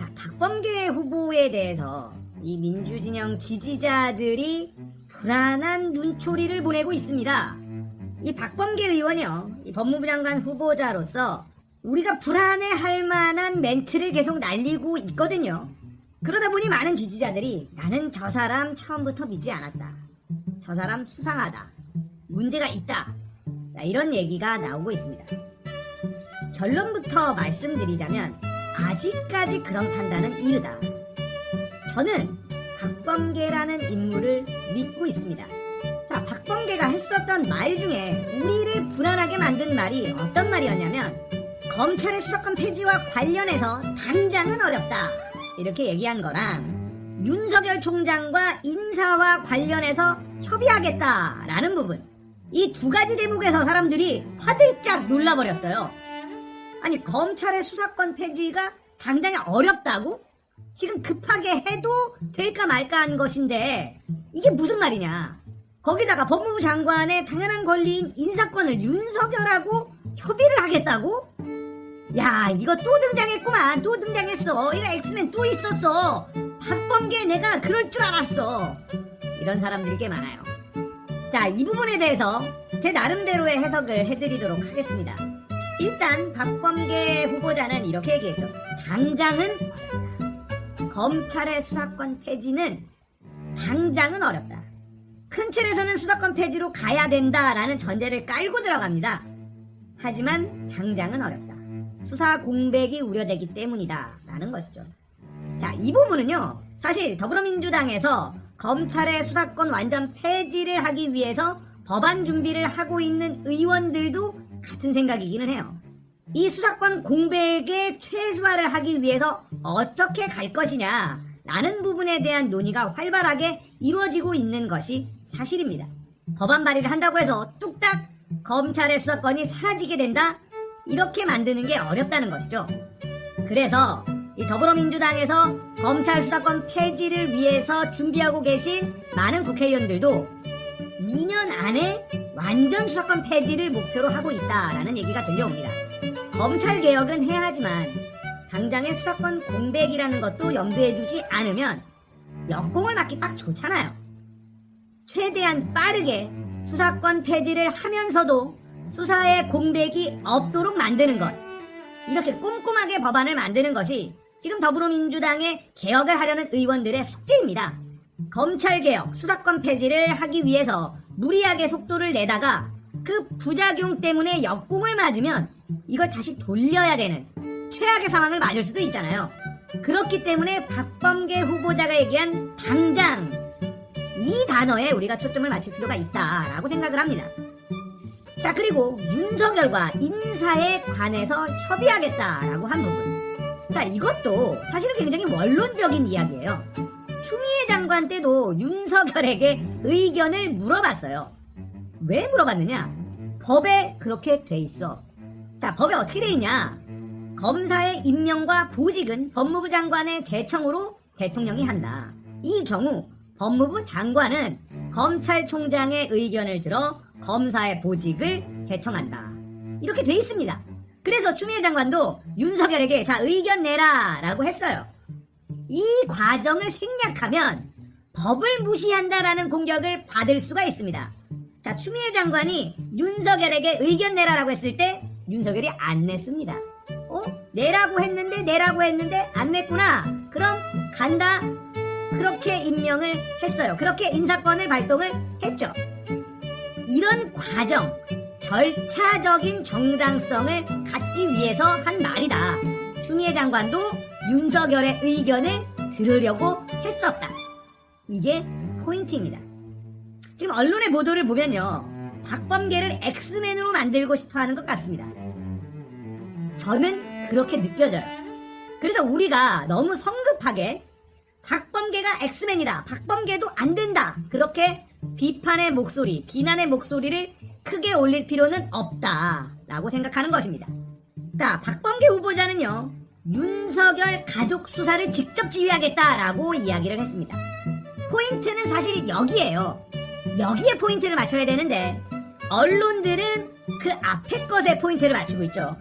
자, 박범계 후보에 대해서 이 민주진영 지지자들이 불안한 눈초리를 보내고 있습니다. 이 박범계 의원이요, 이 법무부 장관 후보자로서 우리가 불안해 할 만한 멘트를 계속 날리고 있거든요. 그러다 보니 많은 지지자들이 나는 저 사람 처음부터 믿지 않았다. 저 사람 수상하다. 문제가 있다. 자, 이런 얘기가 나오고 있습니다. 결론부터 말씀드리자면 아직까지 그런 판단은 이르다. 저는 박범계라는 인물을 믿고 있습니다. 자, 박범계가 했었던 말 중에 우리를 불안하게 만든 말이 어떤 말이었냐면 검찰의 수사권 폐지와 관련해서 당장은 어렵다. 이렇게 얘기한 거랑 윤석열 총장과 인사와 관련해서 협의하겠다라는 부분. 이 두 가지 대목에서 사람들이 화들짝 놀라버렸어요. 아니 검찰의 수사권 폐지가 당장에 어렵다고? 지금 급하게 해도 될까 말까 한 것인데 이게 무슨 말이냐? 거기다가 법무부 장관의 당연한 권리인 인사권을 윤석열하고 협의를 하겠다고? 야 이거 또 등장했구만 또 등장했어 이거 엑스맨 또 있었어 박범계 내가 그럴 줄 알았어 이런 사람들이 꽤 많아요 자 이 부분에 대해서 제 나름대로의 해석을 해드리도록 하겠습니다 일단 박범계 후보자는 이렇게 얘기했죠. 당장은 어렵다. 검찰의 수사권 폐지는 당장은 어렵다. 큰 틀에서는 수사권 폐지로 가야 된다라는 전제를 깔고 들어갑니다. 하지만 당장은 어렵다. 수사 공백이 우려되기 때문이다. 라는 것이죠. 자, 이 부분은요. 사실 더불어민주당에서 검찰의 수사권 완전 폐지를 하기 위해서 법안 준비를 하고 있는 의원들도 같은 생각이기는 해요. 이 수사권 공백의 최소화를 하기 위해서 어떻게 갈 것이냐 라는 부분에 대한 논의가 활발하게 이루어지고 있는 것이 사실입니다. 법안 발의를 한다고 해서 뚝딱 검찰의 수사권이 사라지게 된다? 이렇게 만드는 게 어렵다는 것이죠. 그래서 이 더불어민주당에서 검찰 수사권 폐지를 위해서 준비하고 계신 많은 국회의원들도 2년 안에 완전 수사권 폐지를 목표로 하고 있다라는 얘기가 들려옵니다. 검찰 개혁은 해야 하지만 당장의 수사권 공백이라는 것도 염두에 두지 않으면 역공을 맞기 딱 좋잖아요. 최대한 빠르게 수사권 폐지를 하면서도 수사의 공백이 없도록 만드는 것. 이렇게 꼼꼼하게 법안을 만드는 것이 지금 더불어민주당의 개혁을 하려는 의원들의 숙제입니다. 검찰 개혁, 수사권 폐지를 하기 위해서 무리하게 속도를 내다가 그 부작용 때문에 역공을 맞으면 이걸 다시 돌려야 되는 최악의 상황을 맞을 수도 있잖아요. 그렇기 때문에 박범계 후보자가 얘기한 당장 이 단어에 우리가 초점을 맞출 필요가 있다라고 생각을 합니다. 자, 그리고 윤석열과 인사에 관해서 협의하겠다라고 한 부분. 자, 이것도 사실은 굉장히 원론적인 이야기예요. 추미애 장관 때도 윤석열에게 의견을 물어봤어요. 왜 물어봤느냐? 법에 그렇게 돼 있어. 자, 법에 어떻게 돼 있냐? 검사의 임명과 보직은 법무부 장관의 제청으로 대통령이 한다. 이 경우 법무부 장관은 검찰총장의 의견을 들어 검사의 보직을 제청한다. 이렇게 돼 있습니다. 그래서 추미애 장관도 윤석열에게 자 의견 내라 라고 했어요. 이 과정을 생략하면 법을 무시한다라는 공격을 받을 수가 있습니다. 자, 추미애 장관이 윤석열에게 의견 내라라고 했을 때 윤석열이 안 냈습니다. 어? 내라고 했는데 내라고 했는데 안 냈구나. 그럼 간다. 그렇게 임명을 했어요. 그렇게 인사권을 발동을 했죠. 이런 과정, 절차적인 정당성을 갖기 위해서 한 말이다. 추미애 장관도 윤석열의 의견을 들으려고 했었다. 이게 포인트입니다. 지금 언론의 보도를 보면요. 박범계를 엑스맨으로 만들고 싶어 하는 것 같습니다. 저는 그렇게 느껴져요. 그래서 우리가 너무 성급하게 박범계가 엑스맨이다. 박범계도 안 된다. 그렇게 비판의 목소리, 비난의 목소리를 크게 올릴 필요는 없다. 라고 생각하는 것입니다. 자, 박범계 후보자는요. 윤석열 가족 수사를 직접 지휘하겠다라고 이야기를 했습니다. 포인트는 사실 여기에요. 여기에 포인트를 맞춰야 되는데 언론들은 그 앞에 것에 포인트를 맞추고 있죠.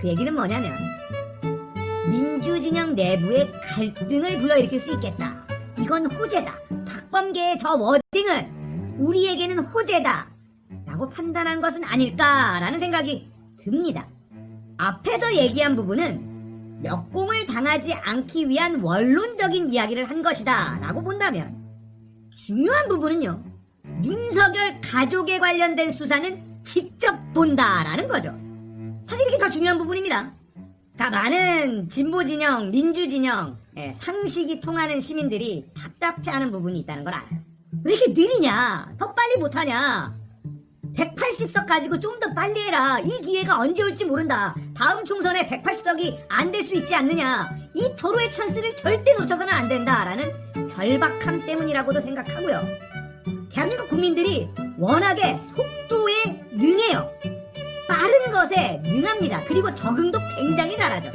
그 얘기는 뭐냐면 민주진영 내부의 갈등을 불러일으킬 수 있겠다. 이건 호재다. 박범계의 저 워딩은 우리에게는 호재다. 라고 판단한 것은 아닐까라는 생각이 듭니다. 앞에서 얘기한 부분은 역공을 당하지 않기 위한 원론적인 이야기를 한 것이다 라고 본다면 중요한 부분은요 윤석열 가족에 관련된 수사는 직접 본다라는 거죠. 사실 이게 더 중요한 부분입니다. 자 많은 진보진영 민주진영 예, 상식이 통하는 시민들이 답답해하는 부분이 있다는 걸 알아요. 왜 이렇게 느리냐? 더 빨리 못하냐 180석 가지고 좀 더 빨리 해라. 이 기회가 언제 올지 모른다. 다음 총선에 180석이 안 될 수 있지 않느냐. 이 절호의 찬스를 절대 놓쳐서는 안 된다라는 절박함 때문이라고도 생각하고요. 대한민국 국민들이 워낙에 속도에 능해요. 빠른 것에 능합니다. 그리고 적응도 굉장히 잘하죠.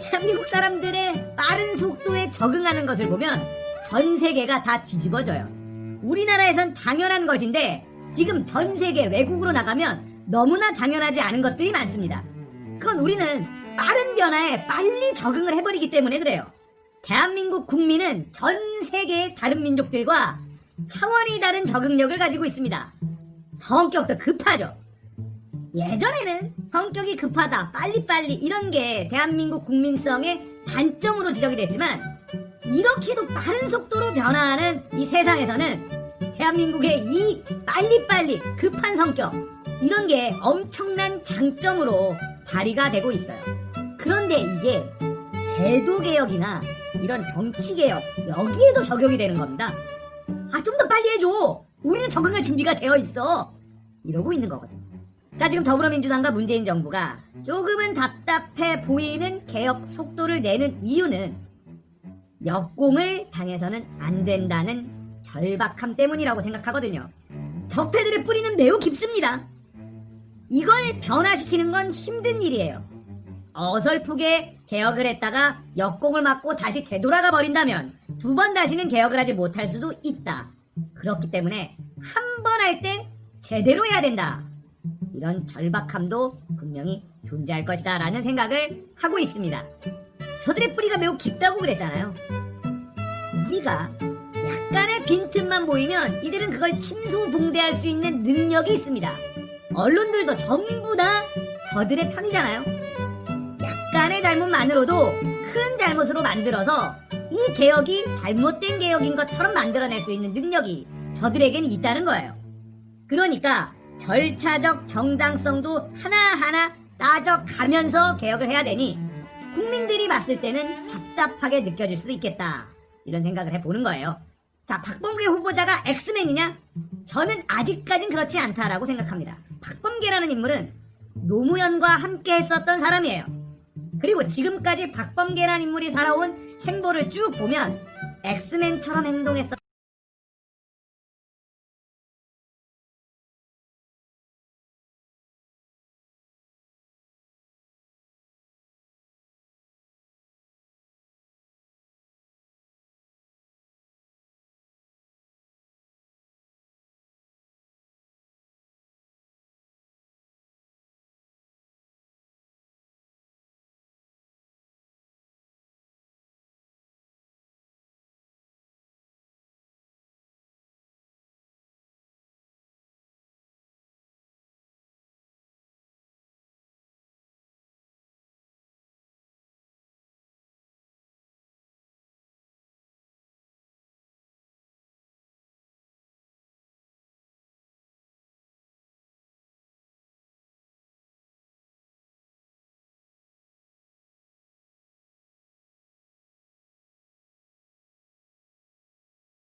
대한민국 사람들의 빠른 속도에 적응하는 것을 보면 전 세계가 다 뒤집어져요. 우리나라에선 당연한 것인데 지금 전 세계 외국으로 나가면 너무나 당연하지 않은 것들이 많습니다. 그건 우리는 빠른 변화에 빨리 적응을 해버리기 때문에 그래요. 대한민국 국민은 전 세계의 다른 민족들과 차원이 다른 적응력을 가지고 있습니다. 성격도 급하죠. 예전에는 성격이 급하다, 빨리빨리 이런 게 대한민국 국민성의 단점으로 지적이 됐지만 이렇게도 빠른 속도로 변화하는 이 세상에서는 대한민국의 이 빨리빨리 급한 성격 이런 게 엄청난 장점으로 발휘가 되고 있어요. 그런데 이게 제도 개혁이나 이런 정치 개혁 여기에도 적용이 되는 겁니다. 아 좀 더 빨리 해줘. 우리는 적응할 준비가 되어 있어. 이러고 있는 거거든. 자 지금 더불어민주당과 문재인 정부가 조금은 답답해 보이는 개혁 속도를 내는 이유는 역공을 당해서는 안 된다는 절박함 때문이라고 생각하거든요. 적폐들의 뿌리는 매우 깊습니다. 이걸 변화시키는 건 힘든 일이에요. 어설프게 개혁을 했다가 역공을 맞고 다시 되돌아가 버린다면 두 번 다시는 개혁을 하지 못할 수도 있다. 그렇기 때문에 한 번 할 때 제대로 해야 된다. 이런 절박함도 분명히 존재할 것이다 라는 생각을 하고 있습니다. 저들의 뿌리가 매우 깊다고 그랬잖아요. 우리가 빈틈만 보이면 이들은 그걸 침소봉대할 수 있는 능력이 있습니다. 언론들도 전부 다 저들의 편이잖아요. 약간의 잘못만으로도 큰 잘못으로 만들어서 이 개혁이 잘못된 개혁인 것처럼 만들어낼 수 있는 능력이 저들에게는 있다는 거예요. 그러니까 절차적 정당성도 하나하나 따져가면서 개혁을 해야 되니 국민들이 봤을 때는 답답하게 느껴질 수도 있겠다. 이런 생각을 해보는 거예요. 자, 박범계 후보자가 엑스맨이냐? 저는 아직까진 그렇지 않다라고 생각합니다. 박범계라는 인물은 노무현과 함께 했었던 사람이에요. 그리고 지금까지 박범계라는 인물이 살아온 행보를 쭉 보면 엑스맨처럼 행동했었